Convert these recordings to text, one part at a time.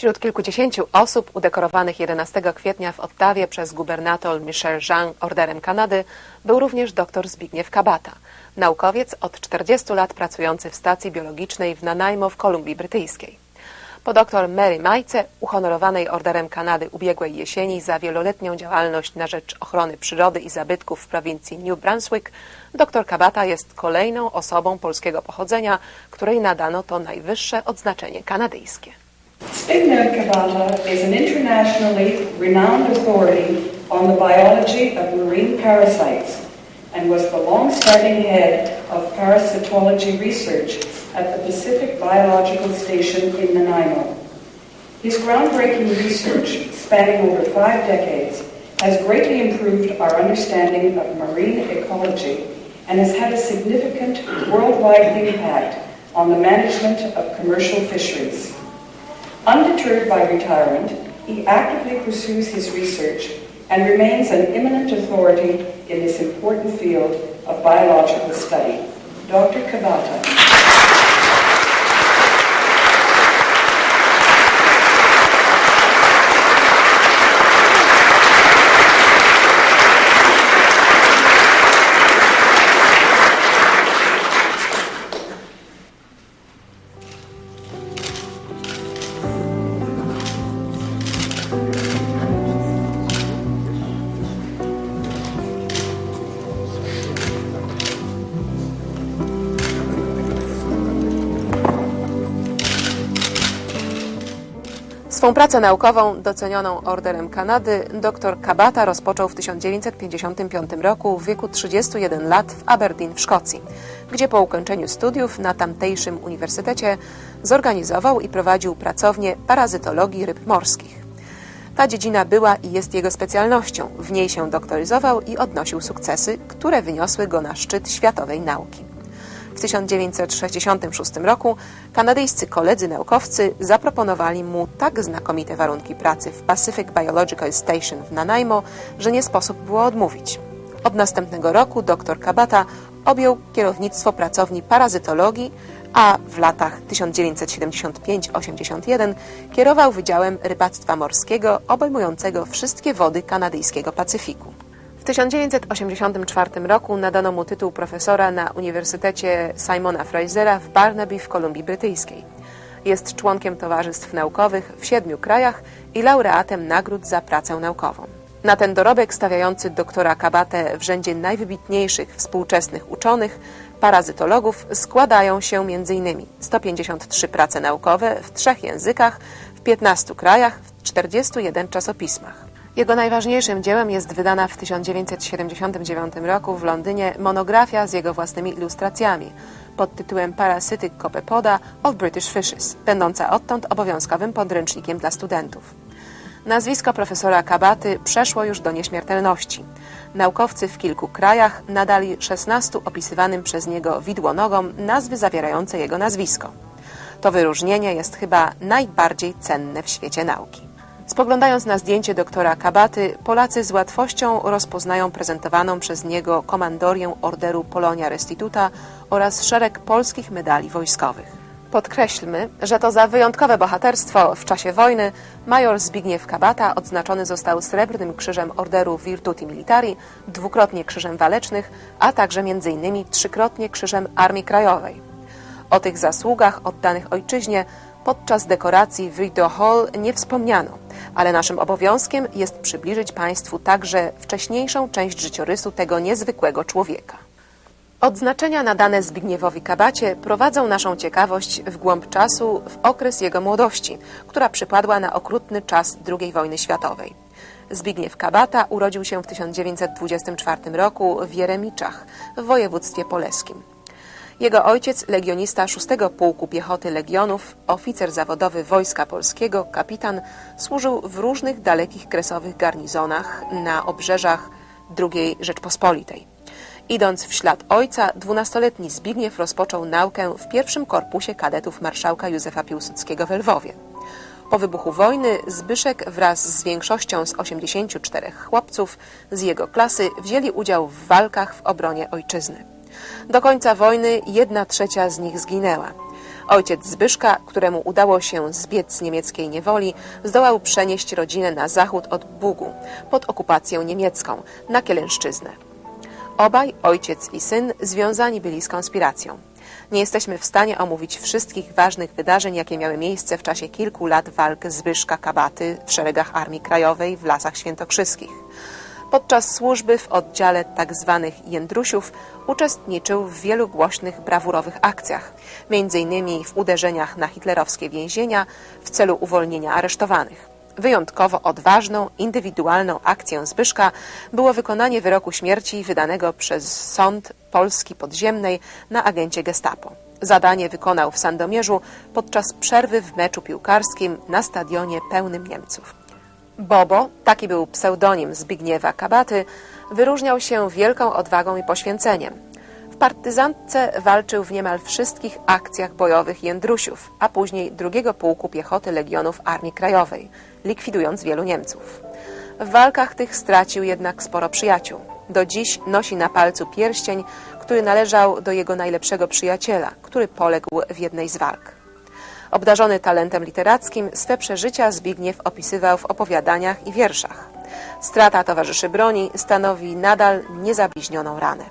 Wśród kilkudziesięciu osób udekorowanych 11 kwietnia w Ottawie przez gubernator Michel Jean Orderem Kanady był również dr Zbigniew Kabata, naukowiec od 40 lat pracujący w stacji biologicznej w Nanaimo w Kolumbii Brytyjskiej. Po dr Mary Majce, uhonorowanej Orderem Kanady ubiegłej jesieni za wieloletnią działalność na rzecz ochrony przyrody i zabytków w prowincji New Brunswick, dr Kabata jest kolejną osobą polskiego pochodzenia, której nadano to najwyższe odznaczenie kanadyjskie. Zbigniew Kabata is an internationally renowned authority on the biology of marine parasites and was the long-standing head of parasitology research at the Pacific Biological Station in Nanaimo. His groundbreaking research, spanning over five decades, has greatly improved our understanding of marine ecology and has had a significant worldwide impact on the management of commercial fisheries. Undeterred by retirement, he actively pursues his research and remains an eminent authority in this important field of biological study. Dr. Kabata. Swą pracę naukową, docenioną Orderem Kanady, dr Kabata rozpoczął w 1955 roku w wieku 31 lat w Aberdeen w Szkocji, gdzie po ukończeniu studiów na tamtejszym uniwersytecie zorganizował i prowadził pracownię parazytologii ryb morskich. Ta dziedzina była i jest jego specjalnością. W niej się doktoryzował i odnosił sukcesy, które wyniosły go na szczyt światowej nauki. W 1966 roku kanadyjscy koledzy naukowcy zaproponowali mu tak znakomite warunki pracy w Pacific Biological Station w Nanaimo, że nie sposób było odmówić. Od następnego roku dr Kabata objął kierownictwo pracowni parazytologii, a w latach 1975-81 kierował Wydziałem Rybactwa Morskiego obejmującego wszystkie wody kanadyjskiego Pacyfiku. W 1984 roku nadano mu tytuł profesora na Uniwersytecie Simona Frasera w Barnaby w Kolumbii Brytyjskiej. Jest członkiem towarzystw naukowych w siedmiu krajach i laureatem nagród za pracę naukową. Na ten dorobek stawiający doktora Kabatę w rzędzie najwybitniejszych współczesnych uczonych, parazytologów składają się m.in. 153 prace naukowe w trzech językach, w 15 krajach, w 41 czasopismach. Jego najważniejszym dziełem jest wydana w 1979 roku w Londynie monografia z jego własnymi ilustracjami pod tytułem Parasitic Copepoda of British Fishes, będąca odtąd obowiązkowym podręcznikiem dla studentów. Nazwisko profesora Kabaty przeszło już do nieśmiertelności. Naukowcy w kilku krajach nadali 16 opisywanym przez niego widłonogom nazwy zawierające jego nazwisko. To wyróżnienie jest chyba najbardziej cenne w świecie nauki. Spoglądając na zdjęcie doktora Kabaty, Polacy z łatwością rozpoznają prezentowaną przez niego komandorię Orderu Polonia Restituta oraz szereg polskich medali wojskowych. Podkreślmy, że to za wyjątkowe bohaterstwo w czasie wojny major Zbigniew Kabata odznaczony został Srebrnym Krzyżem Orderu Virtuti Militari, dwukrotnie Krzyżem Walecznych, a także m.in. trzykrotnie Krzyżem Armii Krajowej. O tych zasługach oddanych ojczyźnie podczas dekoracji Rideau Hall nie wspomniano, ale naszym obowiązkiem jest przybliżyć Państwu także wcześniejszą część życiorysu tego niezwykłego człowieka. Odznaczenia nadane Zbigniewowi Kabacie prowadzą naszą ciekawość w głąb czasu w okres jego młodości, która przypadła na okrutny czas II wojny światowej. Zbigniew Kabata urodził się w 1924 roku w Jeremiczach w województwie poleskim. Jego ojciec, legionista 6 Pułku Piechoty Legionów, oficer zawodowy Wojska Polskiego, kapitan, służył w różnych dalekich kresowych garnizonach na obrzeżach II Rzeczpospolitej. Idąc w ślad ojca, dwunastoletni Zbigniew rozpoczął naukę w pierwszym korpusie kadetów marszałka Józefa Piłsudskiego w Lwowie. Po wybuchu wojny Zbyszek wraz z większością z 84 chłopców z jego klasy wzięli udział w walkach w obronie ojczyzny. Do końca wojny jedna trzecia z nich zginęła. Ojciec Zbyszka, któremu udało się zbiec z niemieckiej niewoli, zdołał przenieść rodzinę na zachód od Bugu, pod okupację niemiecką, na Kielęszczyznę. Obaj, ojciec i syn, związani byli z konspiracją. Nie jesteśmy w stanie omówić wszystkich ważnych wydarzeń, jakie miały miejsce w czasie kilku lat walk Zbyszka Kabaty w szeregach Armii Krajowej w Lasach Świętokrzyskich. Podczas służby w oddziale tzw. Jędrusiów uczestniczył w wielu głośnych, brawurowych akcjach, m.in. w uderzeniach na hitlerowskie więzienia w celu uwolnienia aresztowanych. Wyjątkowo odważną, indywidualną akcją Zbyszka było wykonanie wyroku śmierci wydanego przez sąd Polski Podziemnej na agencie Gestapo. Zadanie wykonał w Sandomierzu podczas przerwy w meczu piłkarskim na stadionie pełnym Niemców. Bobo, taki był pseudonim Zbigniewa Kabaty, wyróżniał się wielką odwagą i poświęceniem. W partyzantce walczył w niemal wszystkich akcjach bojowych Jędrusiów, a później drugiego pułku piechoty Legionów Armii Krajowej, likwidując wielu Niemców. W walkach tych stracił jednak sporo przyjaciół. Do dziś nosi na palcu pierścień, który należał do jego najlepszego przyjaciela, który poległ w jednej z walk. Obdarzony talentem literackim, swe przeżycia Zbigniew opisywał w opowiadaniach i wierszach. Strata towarzyszy broni stanowi nadal niezabliźnioną ranę.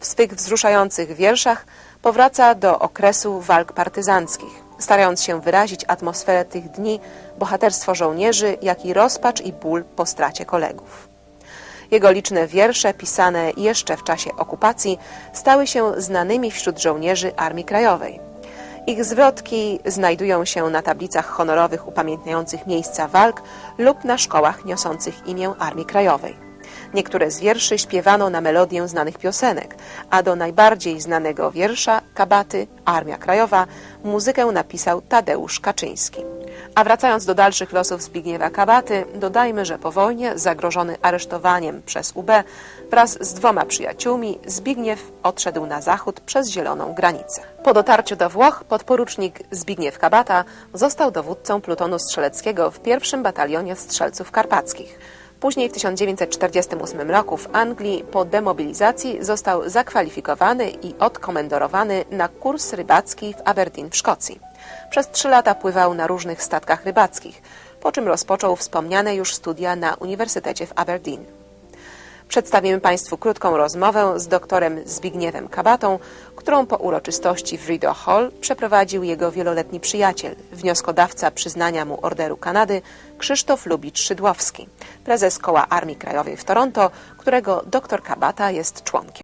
W swych wzruszających wierszach powraca do okresu walk partyzanckich, starając się wyrazić atmosferę tych dni, bohaterstwo żołnierzy, jak i rozpacz i ból po stracie kolegów. Jego liczne wiersze, pisane jeszcze w czasie okupacji, stały się znanymi wśród żołnierzy Armii Krajowej. Ich zwrotki znajdują się na tablicach honorowych upamiętniających miejsca walk lub na szkołach niosących imię Armii Krajowej. Niektóre z wierszy śpiewano na melodię znanych piosenek, a do najbardziej znanego wiersza Kabaty Armia Krajowa muzykę napisał Tadeusz Kaczyński. A wracając do dalszych losów Zbigniewa Kabaty, dodajmy, że po wojnie, zagrożony aresztowaniem przez UB, wraz z dwoma przyjaciółmi, Zbigniew odszedł na zachód przez zieloną granicę. Po dotarciu do Włoch podporucznik Zbigniew Kabata został dowódcą plutonu strzeleckiego w pierwszym batalionie strzelców karpackich. Później w 1948 roku w Anglii po demobilizacji został zakwalifikowany i odkomendorowany na kurs rybacki w Aberdeen w Szkocji. Przez trzy lata pływał na różnych statkach rybackich, po czym rozpoczął wspomniane już studia na Uniwersytecie w Aberdeen. Przedstawimy Państwu krótką rozmowę z doktorem Zbigniewem Kabatą, którą po uroczystości w Rideau Hall przeprowadził jego wieloletni przyjaciel, wnioskodawca przyznania mu Orderu Kanady, Krzysztof Lubicz Szydłowski, prezes Koła Armii Krajowej w Toronto, którego dr Kabata jest członkiem.